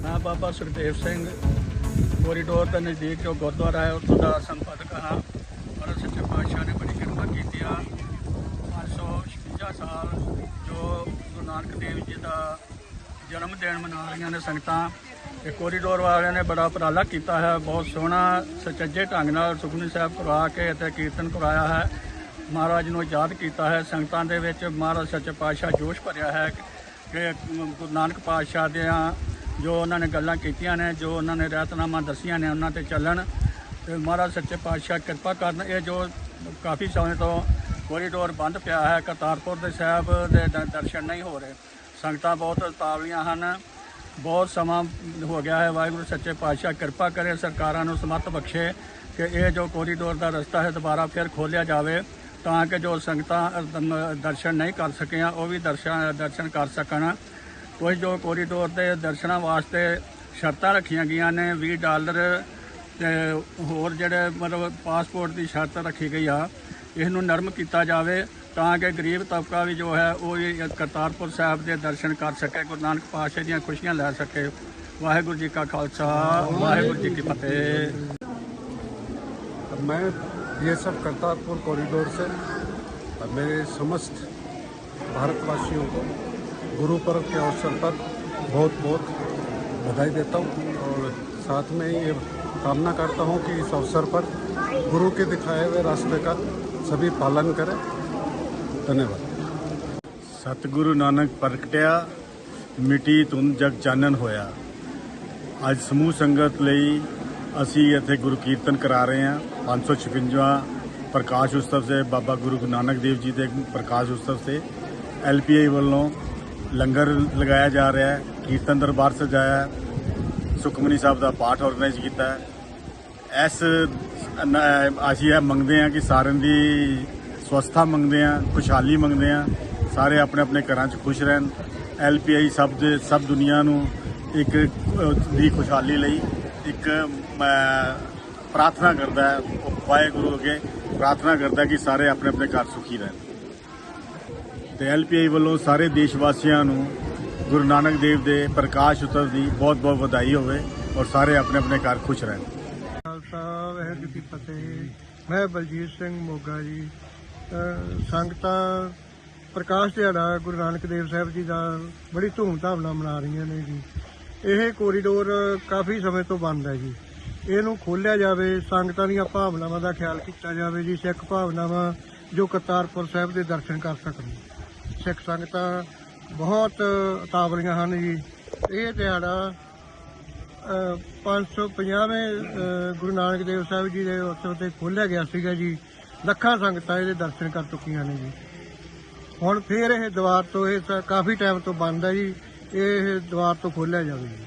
ਮੈਂ ਬਾਬਾ ਸੁਖਦੇਵ ਸਿੰਘ ਕੋਰੀਡੋਰ ਦੇ ਨਜ਼ਦੀਕ ਜੋ ਗੁਰਦੁਆਰਾ ਹੈ, ਉੱਥੋਂ ਦਾ ਸੰਪਰਕ ਹਾਂ ਔਰ ਸੱਚੇ ਪਾਤਸ਼ਾਹ ਨੇ ਬੜੀ ਕਿਰਪਾ ਕੀਤੀ ਆ। 556 ਸਾਲ ਜੋ ਗੁਰੂ ਨਾਨਕ ਦੇਵ ਜੀ ਦਾ ਜਨਮ ਦਿਨ ਮਨਾ ਰਹੀਆਂ ਨੇ ਸੰਗਤਾਂ ਤੇ ਕੋਰੀਡੋਰ ਵਾਲਿਆਂ ਨੇ ਬੜਾ ਉਪਰਾਲਾ ਕੀਤਾ ਹੈ। ਬਹੁਤ ਸੋਹਣਾ, ਸੁਚੱਜੇ ਢੰਗ ਨਾਲ ਸੁਖਮਨੀ ਸਾਹਿਬ ਕਰਵਾ ਕੇ ਅਤੇ ਕੀਰਤਨ ਕਰਾਇਆ ਹੈ। ਮਹਾਰਾਜ ਨੂੰ ਯਾਦ ਕੀਤਾ ਹੈ। ਸੰਗਤਾਂ ਦੇ ਵਿੱਚ ਮਹਾਰਾਜ ਸੱਚੇ ਪਾਤਸ਼ਾਹ ਜੋਸ਼ ਭਰਿਆ ਹੈ ਕਿ ਗੁਰੂ ਨਾਨਕ ਪਾਤਸ਼ਾਹ ਦੀਆਂ ਜੋ ਉਹਨਾਂ ਨੇ ਗੱਲਾਂ ਕੀਤੀਆਂ ਨੇ, ਜੋ ਉਹਨਾਂ ਨੇ ਰਹਿਤਨਾਮਾ ਦੱਸੀਆਂ ਨੇ, ਉਹਨਾਂ ਤੇ ਚੱਲਣ। ਤੇ ਮਹਾਰਾਜ ਸੱਚੇ ਪਾਤਸ਼ਾਹ ਕਿਰਪਾ ਕਰਨ, ਇਹ ਜੋ ਕਾਫੀ ਸਮੇਂ ਤੋਂ ਕੋਰੀਡੋਰ ਬੰਦ ਪਿਆ ਹੈ, ਕਰਤਾਰਪੁਰ ਦੇ ਸਾਹਿਬ ਦੇ ਦਰਸ਼ਨ ਨਹੀਂ ਹੋ ਰਹੇ। ਸੰਗਤਾਂ ਬਹੁਤ ਤਾਵਲੀਆਂ ਹਨ। ਬਹੁਤ ਸਮਾਂ ਹੋ ਗਿਆ ਹੈ, ਵਾਹਿਗੁਰੂ ਸੱਚੇ ਪਾਤਸ਼ਾਹ ਕਿਰਪਾ ਕਰੇ, ਸਰਕਾਰਾਂ ਨੂੰ ਸਮੱਤ ਬਖਸ਼ੇ ਕਿ ਇਹ ਜੋ ਕੋਰੀਡੋਰ ਦਾ ਰਸਤਾ ਹੈ, ਦੁਬਾਰਾ ਫਿਰ ਖੋਲ੍ਹਿਆ ਜਾਵੇ, ਤਾਂ ਕਿ ਜੋ ਸੰਗਤਾਂ ਦਰਸ਼ਨ ਨਹੀਂ ਕਰ ਸਕੀਆਂ, ਉਹ ਵੀ ਦਰਸ਼ਨ ਦਰਸ਼ਨ ਕਰ ਸਕਣ। ਕੁਝ ਜੋ ਕੋਰੀਡੋਰ ਦੇ ਦਰਸ਼ਨਾਂ ਵਾਸਤੇ ਸ਼ਰਤਾਂ ਰੱਖੀਆਂ ਗਈਆਂ ਨੇ 20 ਡਾਲਰ ਤੇ ਹੋਰ ਜਿਹੜੇ ਮਤਲਬ ਪਾਸਪੋਰਟ ਦੀ ਸ਼ਰਤ ਰੱਖੀ ਗਈ ਆ ਇਸ ਨੂੰ ਨਰਮ ਕੀਤਾ ਜਾਵੇ ਤਾਂ ਕਿ ਗਰੀਬ ਤਬਕਾ ਵੀ ਜੋ ਹੈ ਉਹ ਵੀ ਕਰਤਾਰਪੁਰ ਸਾਹਿਬ ਦੇ ਦਰਸ਼ਨ ਕਰ ਸਕੇ ਗੁਰੂ ਨਾਨਕ ਪਾਤਸ਼ਾਹ ਦੀਆਂ ਖੁਸ਼ੀਆਂ ਲੈ ਸਕੇ ਵਾਹਿਗੁਰੂ ਜੀ ਕਾ ਖਾਲਸਾ ਵਾਹਿਗੁਰੂ ਜੀ ਕੀ ਫਤਿਹ मैं ये सब करतारपुर कॉरिडोर से मेरे समस्त भारतवासियों को गुरु पर्व के अवसर पर बहुत बहुत बधाई देता हूँ और साथ में ये कामना करता हूँ कि इस अवसर पर गुरु के दिखाए हुए रास्ते का सभी पालन करें धन्यवाद ਸਤਿਗੁਰੂ ਨਾਨਕ ਪ੍ਰਗਟਿਆ ਮਿਟੀ ਧੁੰਦ ਜਗ ਚਾਨਣ ਹੋਇਆ ਅੱਜ ਸਮੂਹ ਸੰਗਤ ਲਈ ਅਸੀਂ ਇੱਥੇ ਗੁਰੂ ਕੀਰਤਨ ਕਰਾ ਰਹੇ ਹਾਂ 556 ਪ੍ਰਕਾਸ਼ ਉਤਸਵ ਸੇ ਬਾਬਾ ਗੁਰੂ ਨਾਨਕ ਦੇਵ ਜੀ ਦੇ ਪ੍ਰਕਾਸ਼ ਉਤਸਵ ਸੇ ਐਲਪੀਆਈ ਵੱਲੋਂ ਲੰਗਰ ਲਗਾਇਆ ਜਾ ਰਿਹਾ ਹੈ, ਕੀਰਤਨ ਦਰਬਾਰ ਸਜਾਇਆ ਸੁਖਮਨੀ ਸਾਹਿਬ ਦਾ ਪਾਠ ਆਰਗੇਨਾਈਜ਼ ਕੀਤਾ ਹੈ। ਇਸ ਅਸੀਂ ਇਹ ਮੰਗਦੇ ਹਾਂ ਕਿ ਸਾਰਿਆਂ ਦੀ ਸਵਸਥਾ ਮੰਗਦੇ ਹਾਂ, ਖੁਸ਼ਹਾਲੀ ਮੰਗਦੇ ਹਾਂ, ਸਾਰੇ ਆਪਣੇ ਆਪਣੇ ਘਰਾਂ 'ਚ ਖੁਸ਼ ਰਹਿਣ। ਐਲਪੀਆਈ ਸਭ ਦੇ, ਸਭ ਦੁਨੀਆ ਨੂੰ ਇੱਕ, ਦੀ ਖੁਸ਼ਹਾਲੀ ਲਈ ਇੱਕ ਪ੍ਰਾਰਥਨਾ ਕਰਦਾ ਹੈ, ਵਾਹਿਗੁਰੂ ਅੱਗੇ ਪ੍ਰਾਰਥਨਾ ਕਰਦਾ ਕਿ ਸਾਰੇ ਆਪਣੇ ਆਪਣੇ ਘਰ ਸੁਖੀ ਰਹਿਣ। ਤੇ ਐਲਪੀਆਈ ਵੱਲੋਂ ਸਾਰੇ ਦੇਸ਼ ਵਾਸੀਆਂ ਨੂੰ ਗੁਰੂ ਨਾਨਕ ਦੇਵ ਦੇ ਪ੍ਰਕਾਸ਼ ਉਤਸਵ ਦੀ ਬਹੁਤ ਬਹੁਤ ਵਧਾਈ ਹੋਵੇ ਔਰ ਸਾਰੇ ਆਪਣੇ ਆਪਣੇ ਘਰ ਖੁਸ਼ ਰਹਿਣ। ਖਾਲਸਾ, ਵਾਹਿਗੁਰੂ ਜੀ ਕੀ ਫਤਿਹ। ਮੈਂ ਬਲਜੀਤ ਸਿੰਘ ਮੋਗਾ ਜੀ। ਸੰਗਤਾਂ ਪ੍ਰਕਾਸ਼ ਦਿਹਾੜਾ ਗੁਰੂ ਨਾਨਕ ਦੇਵ ਸਾਹਿਬ ਜੀ ਦਾ ਬੜੀ ਧੂਮਧਾਮ ਨਾਲ ਮਨਾ ਰਹੀਆਂ ਨੇ ਜੀ। ਇਹ ਕੋਰੀਡੋਰ ਕਾਫੀ ਸਮੇਂ ਤੋਂ ਬੰਦ ਹੈ ਜੀ। ਇਹਨੂੰ ਖੋਲ੍ਹਿਆ ਜਾਵੇ, ਸੰਗਤਾਂ ਦੀਆਂ ਭਾਵਨਾਵਾਂ ਦਾ ਖਿਆਲ ਕੀਤਾ ਜਾਵੇ ਜੀ, ਸਿੱਖ ਭਾਵਨਾਵਾਂ ਜੋ ਕਰਤਾਰਪੁਰ ਸਾਹਿਬ ਦੇ ਦਰਸ਼ਨ ਕਰ ਸਕਣ। ਸਿੱਖ ਸੰਗਤਾਂ ਬਹੁਤ ਉਤਾਵਲੀਆਂ ਹਨ ਜੀ। ਇਹ ਦਿਹਾੜਾ ਅ, 550ਵੇਂ ਅ, ਗੁਰੂ ਨਾਨਕ ਦੇਵ ਸਾਹਿਬ ਜੀ ਦੇ ਉਤਸਵ ਤੇ ਖੋਲ੍ਹਿਆ ਗਿਆ ਸੀਗਾ ਜੀ। ਲੱਖਾਂ ਸੰਗਤਾਂ ਇਹਦੇ ਦਰਸ਼ਨ ਕਰ ਚੁੱਕੀਆਂ ਨੇ ਜੀ। ਹੁਣ ਫੇਰ ਇਹ ਦੁਆਰ ਤੋਂ ਇਹ ਸ- ਕਾਫੀ ਟਾਈਮ ਤੋਂ ਬੰਦ ਹੈ ਜੀ। ਇਹ ਦੁਆਰ ਤੋਂ ਖੋਲ੍ਹਿਆ ਜਾਵੇ ਜੀ।